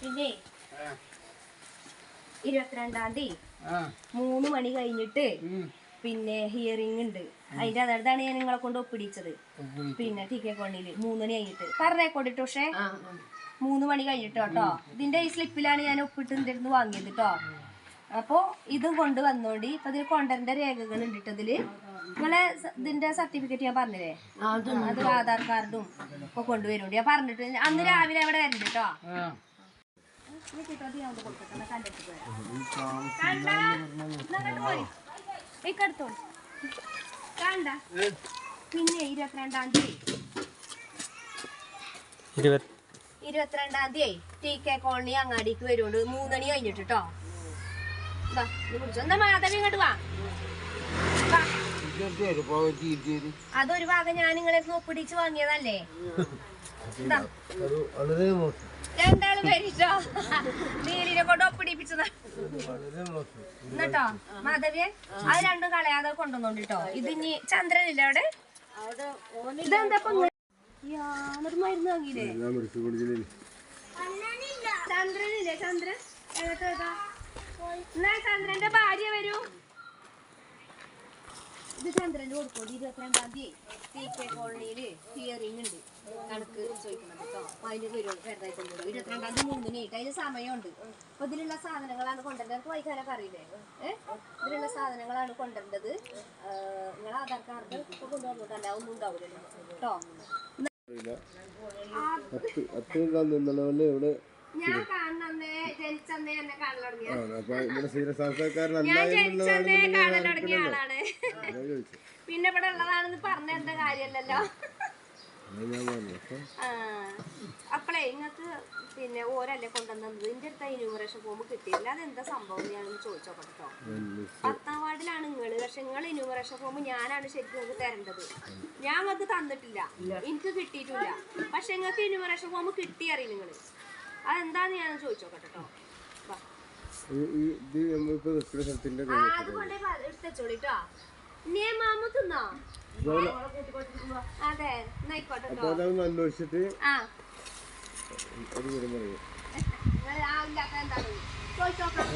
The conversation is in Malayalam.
പിന്നെ ഇരുപത്തിരണ്ടാം തീയതി. ആ. മൂന്ന് മണി കഴിഞ്ഞിട്ട് പിന്നെ ഹിയറിംഗ് ഉണ്ട്. അതിന്റെ അതാണ് ഞാൻ നിങ്ങളെ കൊണ്ട് ഒപ്പിടിച്ചത്. പിന്നെ ടി കെ കോണിയിൽ മൂന്ന് മണി കഴിഞ്ഞിട്ട്. പറഞ്ഞേക്കോട്ടെ പക്ഷേ മൂന്ന് മണി കഴിഞ്ഞിട്ട് കേട്ടോ. ഇതിന്റെ ഈ സ്ലിപ്പിലാണ് ഞാൻ ഒപ്പിട്ട് ഇതിന്റെ വാങ്ങിയത് കേട്ടോ. അപ്പോ ഇതും കൊണ്ട് വന്നോണ്ടി ഇപ്പൊ ഇതിൽ കൊണ്ടരന്റെ രേഖകൾ ഉണ്ട് ട്ടോ ഇതിൽ നിങ്ങളെ ഇതിന്റെ സർട്ടിഫിക്കറ്റ് ഞാൻ പറഞ്ഞില്ലേ? അത് ആധാർ കാർഡും ഒക്കെ കൊണ്ടുവരുന്നുണ്ട് ഞാൻ പറഞ്ഞിട്ട് അന്ന് രാവിലെ അവിടെ വരണ്ട് കേട്ടോ ഇക്കടുത്തോളൂ. കണ്ട? പിന്നെ ഇരുപത്തിരണ്ടാം തീയതി. ഇരുപത്തിരണ്ടാം തീയതി ടി കെ കോളനി അങ്ങാടിക്ക് വരുന്നുണ്ട് മൂന്നണി കഴിഞ്ഞിട്ട് കേട്ടോ അതൊരു ഭാഗം ഞാൻ നിങ്ങളെ ഒപ്പിടിച്ച് വാങ്ങിയതല്ലേ? രണ്ടാളും വരിട്ടോ നീലിനെ കൊണ്ട് ഒപ്പിടിപ്പിച്ചതാ. എന്നിട്ടോ മാധവിയെ? അത് രണ്ടും കളയാതെ കൊണ്ടുവന്നോണ്ടിട്ടോ ഇത് ഇനി ചന്ദ്രനില്ല അവിടെ? ഇതെന്താ ഇപ്പൊ യാ, എന്നിട്ട് മരുന്ന് വാങ്ങിയില്ലേ? ചന്ദ്രനില്ലേ ചന്ദ്രൻ? ഏതാ ഏതാ? ഇത് ചന്ദ്രന് കൊടുക്കും. ഇരുപത്തിരണ്ടാം തീയതി. ടി കെ കോളനിയിൽ ഹിയറിംഗ് ഉണ്ട്. കണക്ക് ചോദിക്കുന്നത് കേട്ടോ. അപ്പൊ അതിന് വരും വെറുതായി കൊണ്ടുവരും ഇരുപത്തിരണ്ടാം തീയതി മൂന്നിന് ആയിട്ട് അതിന് സമയമുണ്ട്. അപ്പൊ ഇതിലുള്ള സാധനങ്ങളാണ് കൊണ്ടുവരേണ്ടത് എനിക്ക് അറിയില്ലേ? ഏഹ് ഇതിലുള്ള സാധനങ്ങളാണ് കൊണ്ടുവരേണ്ടത് നിങ്ങൾ ആധാർ കാർഡ് ഇപ്പൊ കൊണ്ടുവന്നിട്ടല്ല ഒന്നും ഉണ്ടാവില്ലല്ലോ കേട്ടോ? ഞാൻ ജനിച്ചന്നേ എന്നെ കാണൽ തുടങ്ങിയ ആ അപ്പൊ ഇവിടെ സ്ഥിരസാൽക്കാരൻ ഞാൻ ജനിച്ചന്നേ കാണൽ തുടങ്ങിയ ആളാണ്. ഞാൻ പിന്നെ ഇവിടെ ഉള്ളതാണെന്ന് പറഞ്ഞ എന്താ കാര്യല്ലല്ലോ. ആ, അപ്പളേ ഇങ്ങക്ക് പിന്നെ ഓരല്ലേ കൊണ്ടുവന്നത്? ഇതിന്റെ അടുത്ത് ഇനുമറേഷൻ ഫോം കിട്ടിയില്ല അതെന്താ സംഭവം? ഞാനൊന്ന് ചോദിച്ചോ കേട്ടോ പത്താം വാർഡിലാണ് നിങ്ങൾ പക്ഷെ നിങ്ങൾ ഇനുമറേഷൻ ഫോം ഞാനാണ് ശരിക്കും നിങ്ങൾക്ക് തരേണ്ടത്. ഞാൻ നിങ്ങൾക്ക് തന്നിട്ടില്ല. എനിക്ക് കിട്ടിയിട്ടില്ല. പക്ഷെ നിങ്ങൾക്ക് ഇനുമറേഷൻ ഫോം കിട്ടിയറിയില്ല നിങ്ങൾ നിങ്ങൾ അതെന്താന്ന് ഞാൻ ചോദിച്ചോ കേട്ടോ ഇത് നമ്മളിപ്പോ നിൽക്കുന്ന സ്ഥലത്തിന്റെ അപ്പൊ അതൊന്ന് അന്വേഷിച്ചിട്ട് ആ. ഒരു വിവരം പറയും. നിങ്ങൾ ആ ഇല്ലാത്ത എന്താണ് ചോദിച്ചോക്കാം